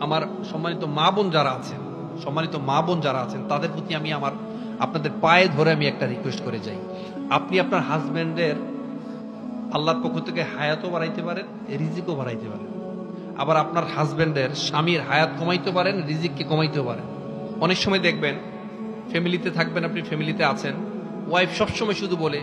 আমার সম্মানিত মা বোন যারা আছেন, সম্মানিত মা বোন যারা আছেন, তাদের প্রতি আমি আমার, আপনাদের পায়ে ধরে আমি একটা রিকোয়েস্ট করে যাই। আপনি আপনার হাজব্যান্ডের আল্লাহর পক্ষ থেকে হায়াতও বাড়াইতে পারেন, রিজিকও বাড়াইতে পারেন। আবার আপনার হাজব্যান্ডের স্বামীর হায়াত কমাইতে পারেন, রিজিককে কমাইতে পারেন। অনেক সময় দেখবেন ফ্যামিলিতে থাকবেন, আপনি ফ্যামিলিতে আছেন ওয়াইফ সবসময় শুধু বলে,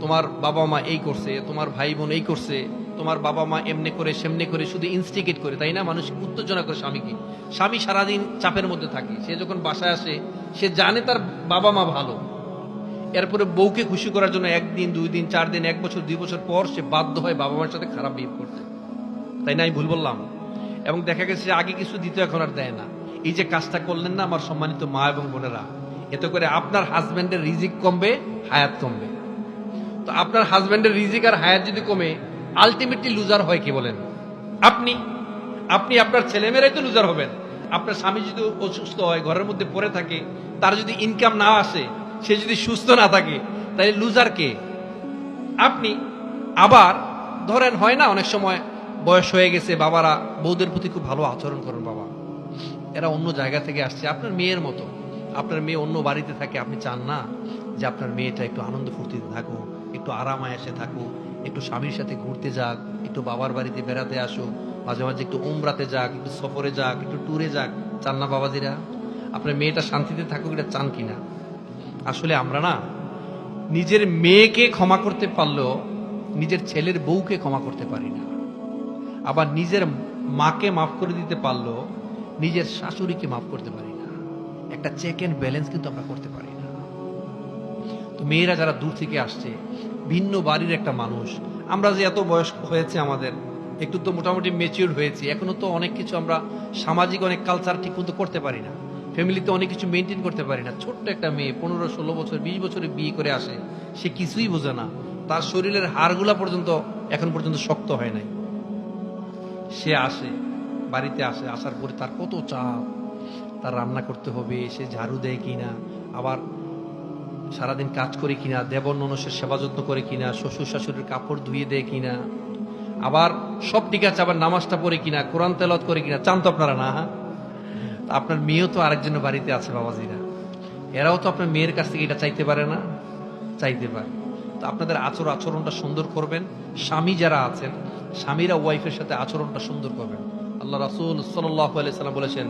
তোমার বাবা মা এই করছে, তোমার ভাই বোন এই করছে তোমার বাবা মা এমনি করে সেমনি করে শুধু ইনস্টিগেট করে, তাই না? মানুষ উত্তেজনা করে স্বামীকে। স্বামী সারাদিন চাপের মধ্যে থাকে। সে যখন বাসায় আসে, সে জানে তার বাবা মা ভালো। এরপরে বউকে খুশি করার জন্য একদিন, দুই দিন, চার দিন, এক বছর, দুই বছর পর সে বাধ্য হয় বাবা মার সাথে খারাপ বিহেভ করতে তাই না আমি ভুল বললাম? এবং দেখা গেছে আগে কিছু দিতে এখন আর দেয় না। এই যে কাজটা করলেন না আমার সম্মানিত মা এবং বোনেরা, এতে করে আপনার হাজব্যান্ডের রিজিক কমবে, হায়াত কমবে। তো আপনার হাজব্যান্ডের রিজিক আর হায়াত যদি কমে আলটিমেটলি লুজার হয় কি বলেন? আপনি। আপনি আপনার ছেলেমেয়েরাই তো লুজার হবেন। আপনার স্বামী যদি অসুস্থ হয়, ঘরের মধ্যে পড়ে থাকে, তার যদি ইনকাম না আসে, সে যদি সুস্থ না থাকে, তাহলে লুজার কে? আপনি। আবার ধরেন, হয় না, অনেক সময় বয়স হয়ে গেছে, বাবারা বউদের প্রতি খুব ভালো আচরণ করেন বাবা। এরা অন্য জায়গা থেকে আসছে, আপনার মেয়ের মতো। আপনার মেয়ে অন্য বাড়িতে থাকে, আপনি চান না যে আপনার মেয়েটা একটু আনন্দ ফুর্তিতে থাকুক, একটু আরাম আয়াসে থাকুক একটু স্বামীর সাথে ঘুরতে যাক, একটু বাবার বাড়িতে বেড়াতে আসুক, মাঝে মাঝে একটু উমরাতে যাক, একটু সফরে যাক, একটু ট্যুরে যাক। চান না বাবাজিরা? আপনার মেয়েটা শান্তিতে থাকুক, এটা চান কিনা? আসলে আমরা না, নিজের মেয়েকে ক্ষমা করতে পারলেও নিজের ছেলের বউকে ক্ষমা করতে পারি না। আবার নিজের মাকে মাফ করে দিতে পারলেও নিজের শাশুড়িকে মাফ করতে পারি না। একটা চেক এন্ড ব্যালেন্স কিন্তু আমরা করতে পারি না। তো মেয়েরা যারা দূর থেকে আসছে ভিন্ন বাড়ির একটা মানুষ। আমরা যে এত বয়স হয়েছে আমাদের, একটু তো মোটামুটি মেচিউর হয়েছি। এখনও তো অনেক কিছু আমরা সামাজিক, অনেক কালচার ঠিক মতো করতে পারি না। ফ্যামিলিতে অনেক কিছু মেনটেন করতে পারি না। ছোট্ট একটা মেয়ে, পনেরো, ষোলো বছর, বিশ বছরে বিয়ে করে আসে, সে কিছুই বোঝে না। তার শরীরের হাড়গুলা পর্যন্ত, এখন পর্যন্ত শক্ত হয় নাই। সে আসে, বাড়িতে আসে, আসার পরে তার কত চাপ। তার রান্না করতে হবে, সে ঝাড়ু দেয় কিনা, আবার সারাদিন কাজ করে কিনা, দেবর ননসের সেবা যত্ন করে কিনা, শ্বশুর শাশুড়ির কাপড় ধুয়ে দেয় কিনা, আবার সব ঠিক আছে, আবার নামাজটা পড়ে কিনা, কোরআন তেলত করে কিনা, চান তো আপনারা না? আপনার মেয়েও তো আরেকজনের বাড়িতে আছে বাবাজিরা। এরাও তো আপনার মেয়ের কাছ থেকে এটা চাইতে পারে না? চাইতে পারে। তো আপনাদের আচর আচরণটা সুন্দর করবেন। স্বামী যারা আছেন, স্বামীরা ওয়াইফের সাথে আচরণটা সুন্দর করবেন। আল্লাহ রাসূল সাল্লাল্লাহু আলাইহি সাল্লাম বলেছেন,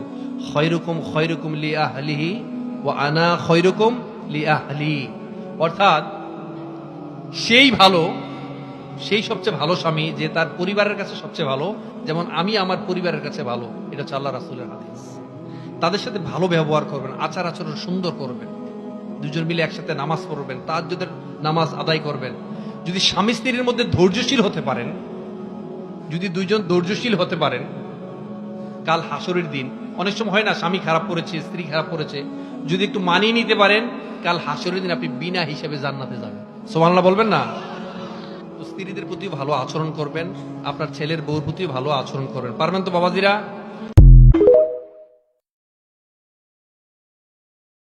খয়রুকুম খয়রুকুম লি আহলিহি ওয়া আনা খয়রুকুম লি অর্থাৎ, সেই ভালো, সেই সবচেয়ে ভালো স্বামী যে তার পরিবারের কাছে সবচেয়ে ভালো, যেমন আমি আমার পরিবারের কাছে ভালো, এটা হচ্ছে আল্লাহ রাসূলের হাদিস। তাদের সাথে ভালো ব্যবহার করবেন, আচার আচরণ সুন্দর করবেন, দুজন মিলে একসাথে নামাজ পড়বেন তার যদি নামাজ আদায় করবেন। যদি স্বামী স্ত্রীর মধ্যে ধৈর্যশীল হতে পারেন, যদি দুইজন ধৈর্যশীল হতে পারেন, কাল হাসরের দিন, অনেক সময় হয় না, স্বামী খারাপ করেছে, স্ত্রী খারাপ করেছে, যদি একটু মানিয়ে নিতে পারেন কাল হাসরের দিন আপনি বিনা হিসাবে জান্নাতে যাবেন। সোমান্লা বলবেন না? স্ত্রীদের প্রতি ভালো আচরণ করবেন, আপনার ছেলের বউর প্রতি ভালো আচরণ করবেন। পারবেন তো বাবাজিরা?